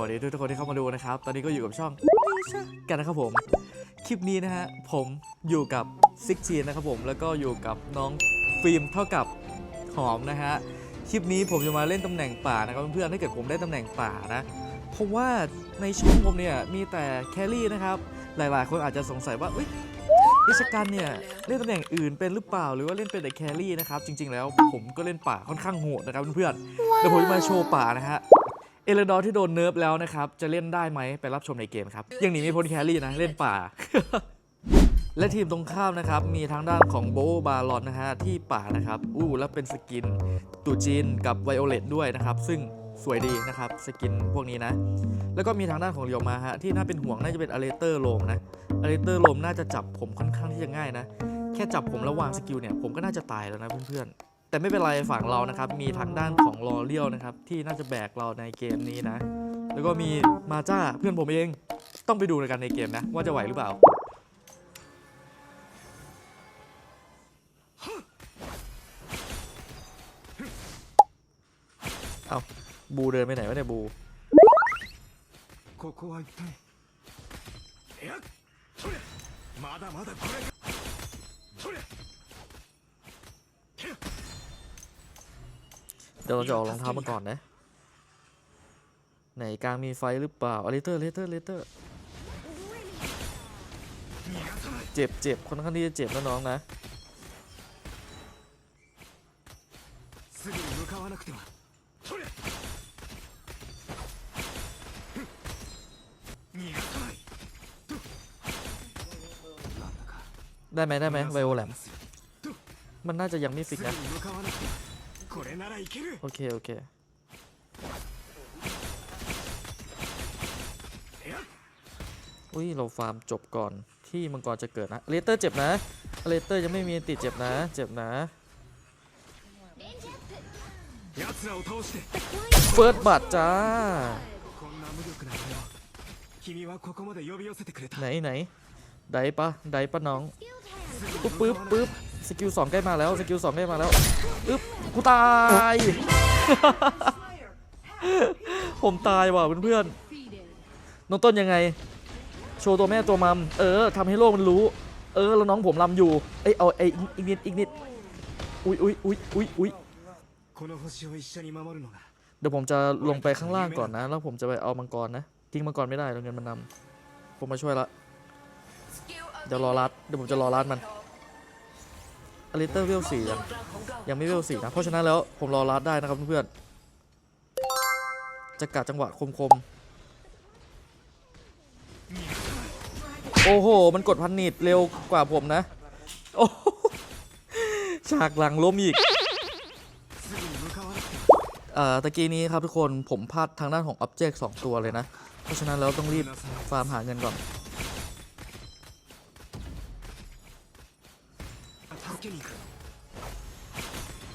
วัสดีทุกคนที่เข้ามาดูนะครับ ตอนนี้ก็อยู่กับช่องกันนะครับผม คลิปนี้นะฮะ ผมอยู่กับซิกจีนนะครับผม แล้วก็อยู่กับน้องฟิล์มเท่ากับหอมนะฮะ คลิปนี้ผมจะมาเล่นตำแหน่งป่านะครับเพื่อนๆ ถ้าเกิดผมได้ตำแหน่งป่านะ เพราะว่าในช่องผมเนี่ยมีแต่แครี่นะครับ หลายๆ คนอาจจะสงสัยว่าเอ้ยนิชกันเนี่ยเล่นตำแหน่งอื่นเป็นหรือเปล่า หรือว่าเล่นเป็นแต่แครี่นะครับ จริง ๆ แล้วผมก็เล่นป่าค่อนข้างโหดนะครับเพื่อนๆเดี๋ยวผมจะมาโชว์ป่านะฮะ เอเลดอร์ที่โดนเนิร์ฟแล้วนะครับ จะเล่นได้ไหมไปรับชมในเกมครับ ยังหนีไม่พ้นแครี่นะ เล่นป่า และทีมตรงข้ามนะครับ มีทางด้านของโบบาลอนนะฮะ ที่ป่านะครับ อู้แล้วเป็นสกินตูจินกับไวโอเลตด้วยนะครับ ซึ่งสวยดีนะครับ สกินพวกนี้นะ แล้วก็มีทางด้านของเรียวมาฮะ ที่น่าเป็นห่วงน่าจะเป็นอเลเตอร์โลมนะอเลเตอร์โลมน่าจะจับผมค่อนข้างที่จะง่ายนะ แค่จับผมแล้ววางสกิลเนี่ยผมก็น่าจะตายแล้วนะเพื่อนๆ แต่ไม่เป็นไรฝั่งเรานะครับ มีทางด้านของลอเลียวนะครับ ที่น่าจะแบกเราในเกมนี้นะ แล้วก็มีมาจ้าเพื่อนผมเอง ต้องไปดูในกันในเกมนะ ว่าจะไหวหรือเปล่า เอาบูเดินไปไหนวะเนี่ยบู ここは一体いやそれまだまだこれそれ เดี๋ยวเราจะออกรองเท้ามาก่อนนะ ไหนกลางมีไฟหรือเปล่าเลเตอร์เลเตอร์เลเตอร์เจ็บเจ็บคนข้างที่จะเจ็บนะน้องนะได้ไหมได้ไหมไวโอแลมมันน่าจะยังไม่ฟิกนะ これならいける โอเค โอเค いや อุ้ย เราฟาร์มจบก่อนที่มังกรจะเกิดนะเลเตอร์เจ็บนะเลเตอร์ยังไม่มีติดเจ็บนะ เจ็บนะ 奴らを倒して เฟิร์สบัตจ้า こんな無力な俺を君はここまで呼び寄せてくれた ไหนไหนไดปะไดปะน้อง すぐに ปึ๊บ 向 ปึ๊บ かわなくて ปึ๊บ สกิลสองใกล้มาแล้วสกิลสองใกล้มาแล้วอึ๊บกูตาย ผมตายว่ะเพื่อนๆน้องต้นยังไง โชว์ตัวแม่ตัวมัมเออทำให้โลกมันรู้ เออแล้วน้องผมลำอยู่เอ้ยเอาไอ้อีกนิดอีกนิดอุ๊ยอุ๊ยอุ๊ยอุ๊ยอุ๊ยเดี๋ยวผมจะลงไปข้างล่างก่อนนะ แล้วผมจะไปเอามังกรนะทิ้งมังกรไม่ได้เราเงินมันนำผมมาช่วยละเดี๋ยวรอรัดเดี๋ยวผมจะรอรัดมัน อลิเตอร์เวลสี่ยังยังไม่เวลสี่นะ เพราะฉะนั้นแล้วผมรอรัดได้นะครับเพื่อนจะกัดจังหวะคมๆ โอ้โห มันกดพันนิดเร็วกว่าผมนะ โอ้ฉากหลังล้มอีกอ่าตะกี้นี้ครับทุกคนผมพลาดทางด้านของอ็อบเจกต์สองตัวเลยนะ เพราะฉะนั้นเราต้องรีบฟาร์มหาเงินก่อน けに行く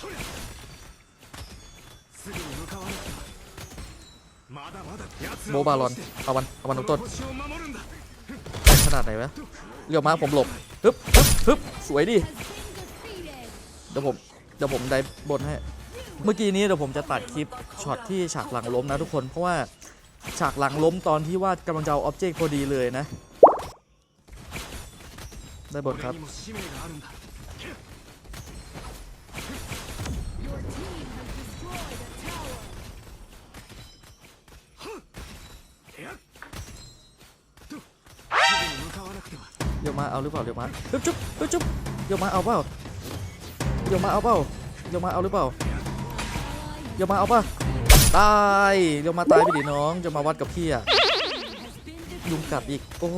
それすぐに向かわなくてはまだまだ奴 โม らを บาลอน 倒して เอามันเอามัน こ น้ำต้น の星を守るんだ ขนาดไหนวะเรียวมาผมหลบฮึบฮึบฮึบสวยดิ เดี๋ยวผมเดี๋ยวผมได้บนให้ เมื่อกี้นี้เดี๋ยวผมจะตัดคลิปช็อตที่ฉากหลังล้มนะทุกคน เพราะว่าฉากหลังล้มตอนที่ว่ากำลังจะเอา Object พอดีเลยนะ ได้บนครับ 俺にも使命があるんだ โยมาเอาหรือเปล่าโยมาจุ๊บจุ๊บจุ๊บโยมาเอาเปล่าโยมาเอาเปล่าโยมาเอาหรือเปล่าโยมาเอาป่ะตายโยมาตายไปดิน้องจะมาวัดกับพี่อะยุงกัดอีกโอ้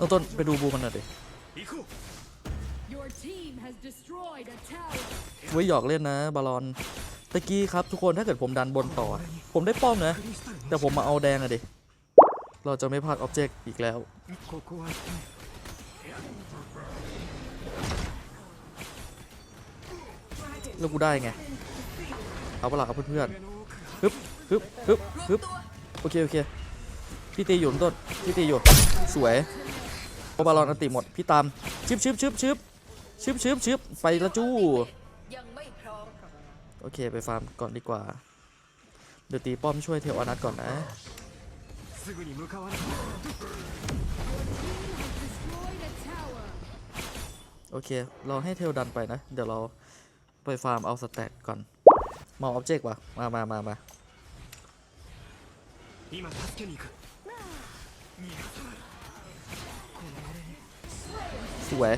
ต้นต้นไปดูบูมันหน่อยดิ ไว้หยอกเล่นนะบอลอนตะกี้ครับทุกคนถ้าเกิดผมดันบนต่อ ผมได้ป้อมนะ แต่ผมมาเอาแดงอะดิ เราจะไม่พลาดออบเจกต์อีกแล้ว แล้วกูได้ไง เอาปลาครับเพื่อนๆฮึบฮึบฮึบฮึบโอเค โอเค พี่ตีอยู่ต้น พี่ตีอยู่ สวยบอลอนอติหมด พี่ตามชิบชิบชิบชิบ ชึบชึบชึบไปละจู้โอเคไปฟาร์มก่อนดีกว่า เดี๋ยวตีป้อมช่วยเทวอนัทก่อนนะ โอเครอให้เทลดันไปนะ เดี๋ยวเราไปฟาร์มเอาสแต็กก่อนมองอ็อบเจกต์วะมามามามาสวย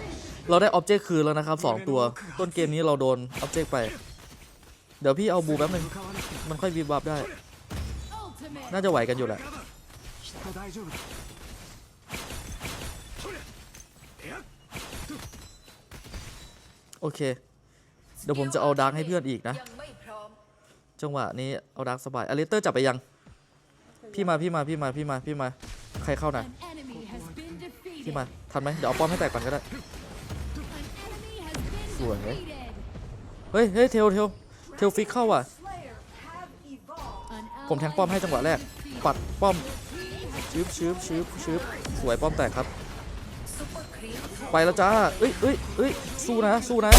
เราได้ออบเจกต์คืนแล้วนะครับสองตัว ต้นเกมนี้เราโดนออบเจกต์ไป เดี๋ยวพี่เอาบูแป๊บนึงมันค่อยวีบวับได้ น่าจะไหวกันอยู่แหละโอเค เดี๋ยวผมจะเอาดัร์กให้เพื่อนอีกนะ จังหวะนี้เอาดัร์กสบายอเลเตอร์จับไปยัง พี่มาพี่มาพี่มาพี่มาพี่มา ใครเข้าหน่ะพี่มา ทันไหมเดี๋ยวเอาป้อมให้แตกก่อนก็ได้ has been Sủa thế. defeated. เฮ้ยเฮ้ยเทลเทลเทลฟิกเข้าว่ะ An ผมแทงป้อมให้จังหวะแรก ปัดป้อมชืบชืบชืบชืบสวยป้อมแตกครับซุปเปอร์ครีปไปแล้วจ้าเอ้ยเอ้ยเอ้ยสู้นะ สู้นะ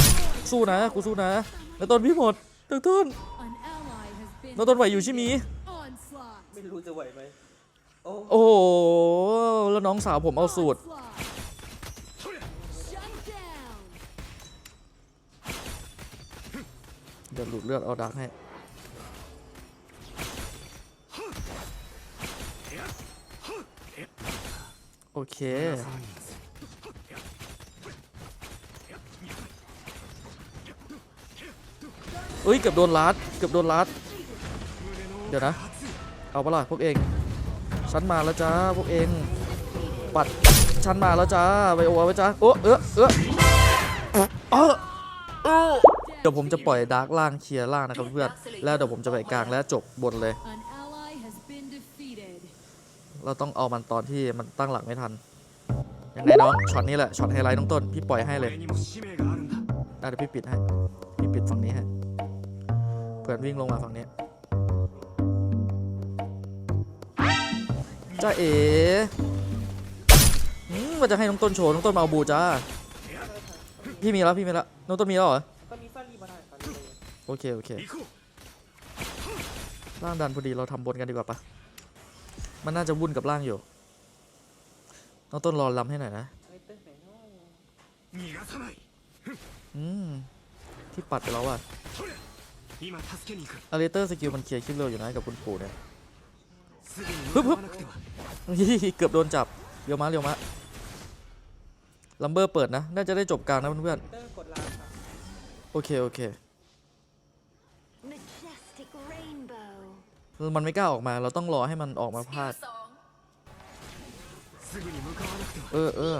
สู้นะ กูสู้นะแล้วต้นพี่หมดตั้งต้น An ally has been แล้วต้นไหวอยู่ใช่ไหม onslaught. ไม่รู้จะไหวไหมโอ้โอ้โห แล้วน้องสาวผมเอาสูตร เดี๋ยวหลุดเลือดเอาดักให้โอเค เอ้ยเกือบโดนลัดเกือบโดนลัด เดี๋ยวนะ เอาปะล่ะพวกเอง ฉันมาแล้วจ้าพวกเอง ปัด ฉันมาแล้วจ้าไปโอเอาไว้จ้าโอ้เออเออเออ ยวผมจะปล่อยดาร์กล่างเคลียร์ล่างนะครับเพื่อนแล้วเดี๋ยวผมจะไปกลางและจบบนเลย เราต้องเอามันตอนที่มันตั้งหลักไม่ทันยังไงน้องช็อตนี้แหละช็อตไฮไลท์น้องต้นพี่ปล่อยให้เลยได้เดี๋ยวพี่ปิดให้พี่ปิดฝั่งนี้ให้เพื่อนวิ่งลงมาฝั่งนี้จ้าเอ๋มันจะให้น้องต้นโชว์น้องต้นมาเอาบูจ้าพี่มีแล้วพี่มีแล้วน้องต้นมีแล้วเหรอ โอเค โอเคล่างดันพอดีเราทำบนกันดีกว่าปะมันน่าจะวุ่นกับล่างอยู่น้องต้นรอลำให้หน่อยนะอืมที่ปัดเราอะอาเลเตอร์สกิลมันเคลียร์คลิปเร็วอยู่นะกับคุณปู่เนี่ยฮึบฮึบเกือบโดนจับเร็วมาเร็วมาลัมเบอร์เปิดนะ น่าจะได้จบกลางนะเพื่อนๆโอเค โอเค มันไม่กล้าออกมาเราต้องรอให้มันออกมาพลาด เออเออ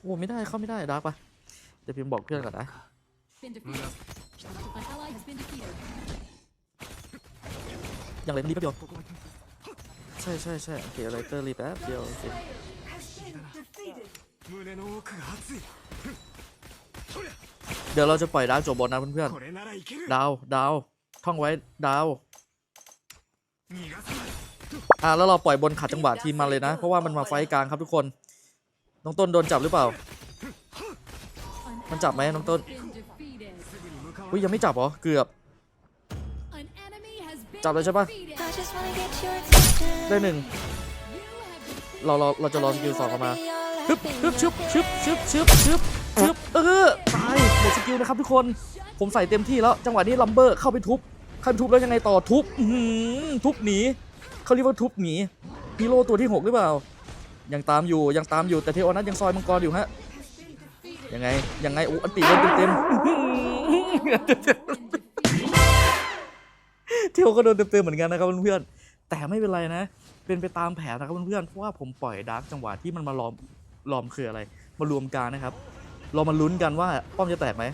โอ้ไม่ได้เข้าไม่ได้ดาร์กปะจะพิมพ์บอกเพื่อนก่อนนะอย่างไรมันรีบแป๊บเดียวใช่ใช่ใช่โอเคไรเตอร์รีบแป๊บเดียวโอเค เดี๋ยวเราจะปล่อยดาวจบบอลนะเพื่อนๆ ดาว ดาว ท่องไว้ ดาว อ่าแล้วเราปล่อยบนขัดจังหวะทีมมันเลยนะ เพราะว่ามันมาไฟกลางครับทุกคน น้องต้นโดนจับหรือเปล่า มันจับไหมน้องต้นอุ้ยยังไม่จับเหรอ เกือบ จับเลยใช่ปะได้หนึ่ง เราเราเราจะรอสกิลสองเข้ามา ชึบชึบชึบชึบชึบชึบชึบเออตาย มดสกิลนะครับทุกคนผมใส่เต็มที่แล้วจังหวะนี้ลัมเบอร์เข้าไปทุบเข้าไปทุบแล้วยังไงต่อทุบหือทุบหนีเขาเรียกว่าทุบหนีฮีโร่ตัวที่ 6 หรือเปล่า ยังตามอยู่ยังตามอยู่แต่เทโอนัทยังซอยมังกรอยู่ฮะยังไงยังไงโอ้อันตีเลยเต็มเทโอก็โดนเต็มๆเหมือนกันนะครับเพื่อนๆแต่ไม่เป็นไรนะ เป็นไปตามแผนนะครับเพื่อนๆเพราะว่าผมปล่อยดาร์กจังหวะที่มันมาล้อมล้อมคืออะไร มารวมกันนะครับ เรามาลุ้นกันว่าป้อมจะแตกไหม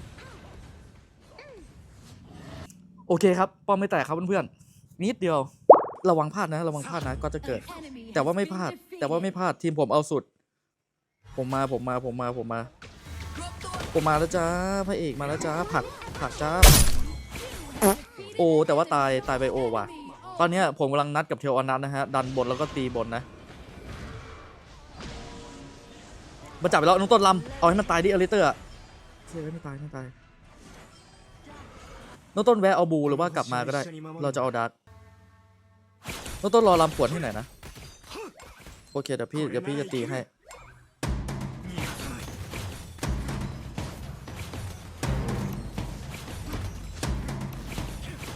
โอเคครับ ป้อมไม่แตกครับเพื่อนๆนิดเดียว ระวังพลาดนะ ระวังพลาดนะ ก็จะเกิด แต่ว่าไม่พลาด แต่ว่าไม่พลาดทีมผมเอาสุด ผมมาผมมาผมมาผมมา ผมมาแล้วจ้าพระเอกมาแล้วจ้าผักผักจ้าโอแต่ว่าตายตายไปโอว่ะ ตอนนี้ผมกำลังนัดกับเทลออนัทนะฮะดันบนแล้วก็ตีบนนะ มันจับไปแล้วน้องต้นลำเอาให้มันตายดิเอลิเตอร์เชื่อไม่ตายไม่ตายน้องต้นแวะเอาบูหรือว่ากลับมาก็ได้ เราจะเอาดักน้องต้นรอลำปวดที่ไหนนะโอเคเดี๋ยวพี่เดี๋ยวพี่จะตีให้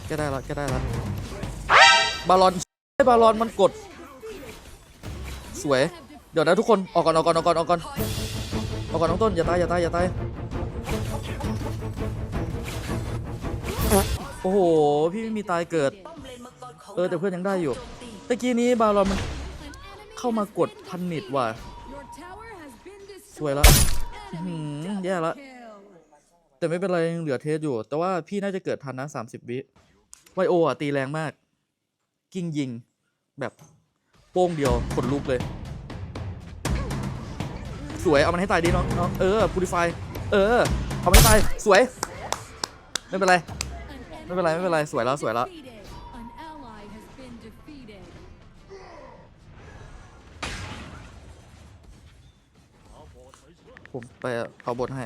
ก็ได้ละก็ได้ละบาลอนบาลอนมันกด สวย เดี๋ยวนะทุกคนออกก่อนออกก่อนออกก่อนออกก่อนออกก่อนน้องต้นอย่าตายอย่าตายอย่าตายโอ้โหพี่ไม่มีตายเกิด เออแต่เพื่อนยังได้อยู่ตะกี้นี้บาลอนมันเข้ามากดพันนิดว่ะสวยละหืมแย่ละแต่ไม่เป็นไรยังเหลือเทสอยู่ แต่ว่าพี่น่าจะเกิดทันนะ30วิไวโออะตีแรงมาก กิ้งยิง แบบโป้งเดียวขนลุกเลย สวยเอามันให้ตายดีน้องเออพูดิฟายเออเอามันให้ตายสวยไม่เป็นไรไม่เป็นไรไม่เป็นไรสวยแล้วสวยแล้วผมไปเอาบทให้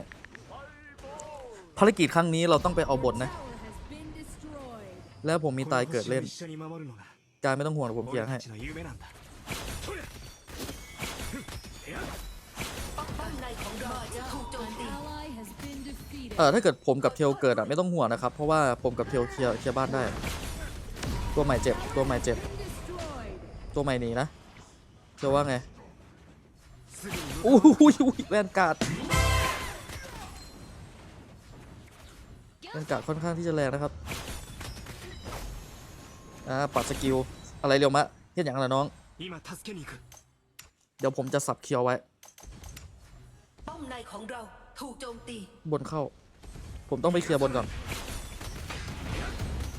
ภารกิจครั้งนี้เราต้องไปเอาบทนะ แล้วผมมีตายเกิดเล่นกายไม่ต้องห่วงผมเกียงให้ เอ่อถ้าเกิดผมกับเทลเกิดอะไม่ต้องห่วงนะครับ เพราะว่าผมกับเทลเคลียร์เคลียร์บ้านได้ ตัวใหม่เจ็บตัวใหม่เจ็บ ตัวใหม่หนีนะเทลว่าไงอู้หูยแวนการ์ดแวนการ์ดค่อนข้างที่จะแรงนะครับอ่าปัดสกิลอะไรเร็วมะเทียอย่างไรน้อง เดี๋ยวผมจะสับเคลียวไว้ อมในของเราถูกโจมตี บนเข้า ผมต้องไปเคลียร์บนก่อน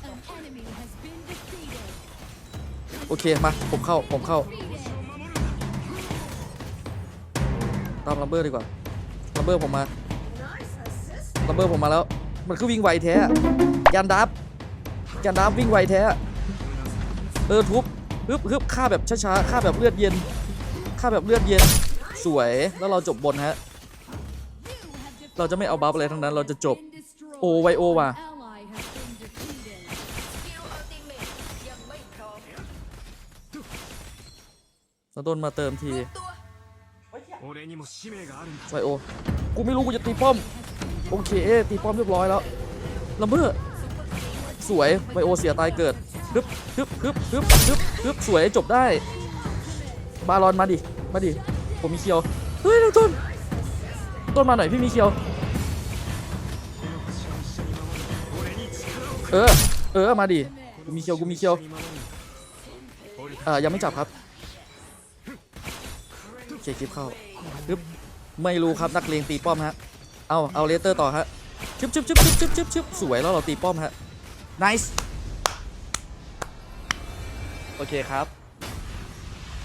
An enemy has been defeated. โอเคมา ผมเข้า ผมเข้า ตามลัมเบอร์ดีกว่าลัมเบอร์ผมมาลัมเบอร์ผมมาแล้ว มันคือวิ่งไวแท้อะแกนดับแกนดับวิ่งไวแท้อะเออทุบฮึบฮึบฆ่าแบบช้าๆฆ่าแบบเลือดเย็นฆ่าแบบเลือดเย็น สวย แล้วเราจบบนฮะ เราจะไม่เอาบัฟอะไรทั้งนั้น เราจะจบ โอไวโอว่ะสะดนมาเติมทีไวโอ กูไม่รู้กูจะตีป้อม โอเค ตีป้อมเรียบร้อยแล้วละเมอสวยไวโอเสียตายเกิดฮึบฮึบฮึบฮึบฮึบฮึบสวยจบได้ บารอนมาดิ มาดิ ผมมีเคียว เฮ้ยน้องต้น ต้นมาหน่อยพี่มีเคียว เออ เออมาดิกูมีเคียวกูมีเคียวเอ่อยังไม่จับครับเคคลิปเข้าปึ๊บไม่รู้ครับนักเลงตีป้อมฮะ เอาเอาเลเตอร์ต่อฮะชึบชึบชึบชึบชึบชึบชึบสวยแล้วเราตีป้อมฮะ nice โอเคครับ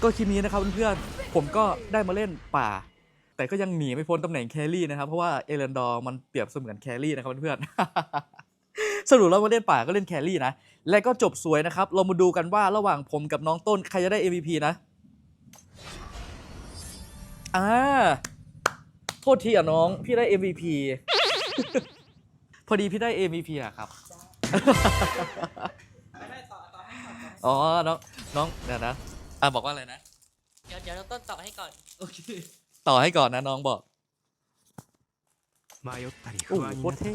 ก็คลิปนี้นะครับเพื่อนๆผมก็ได้มาเล่นป่า แต่ก็ยังหนีไม่พ้นตำแหน่งแครี่นะครับ เพราะว่าเอเลนดอร์มันเปรียบเสมือนแครี่นะครับเพื่อนๆสรุปแล้วมาเล่นป่าก็เล่นแครี่นะ และก็จบสวยนะครับ เรามาดูกันว่าระหว่างผมกับน้องต้นใครจะได้ MVP นะ อ่า โทษทีอะน้อง พี่ได้ MVP พอดีพี่ได้ MVP อะครับ อ๋อ น้อง น้อง เดี๋ยวนะ อะบอกว่าอะไรนะ เดี๋ยวเดี๋ยวเราต้นต่อให้ก่อน โอเค ต่อให้ก่อนนะน้องบอกโอ้โหโคตรเท่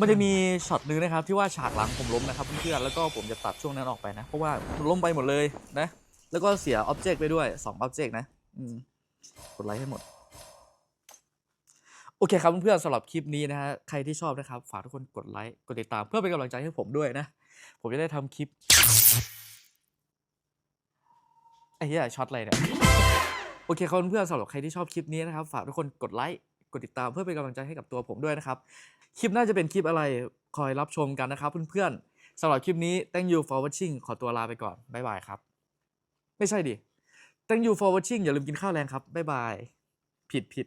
มันจะมีช็อตนึงนะครับที่ว่าฉากหลังผมล้มนะครับเพื่อนๆแล้วก็ผมจะตัดช่วงนั้นออกไปนะ เพราะว่าล้มไปหมดเลยนะ แล้วก็เสียออบเจกต์ไปด้วย2องออบเจกต์นะกดไลค์ให้หมด โอเคครับเพื่อนๆสำหรับคลิปนี้นะฮะใครที่ชอบนะครับ ฝากทุกคนกดไลค์กดติดตามเพื่อเป็นกำลังใจให้ผมด้วยนะ ผมจะได้ทำคลิปไอ้เหี้ยช็อตอะไรเนี่ย โอเคคุณเพื่อนสำหรับใครที่ชอบคลิปนี้นะครับ ฝากทุกคนกดไลค์กดติดตามเพื่อเป็นกำลังใจให้กับตัวผมด้วยนะครับ คลิปน่าจะเป็นคลิปอะไรคอยรับชมกันนะครับเพื่อนๆสำหรับคลิปนี้ thank you for watching ขอตัวลาไปก่อนบ๊ายบายครับ ไม่ใช่ดิ thank you for watching อย่าลืมกินข้าวแรงครับบ๊ายบายผิดผิด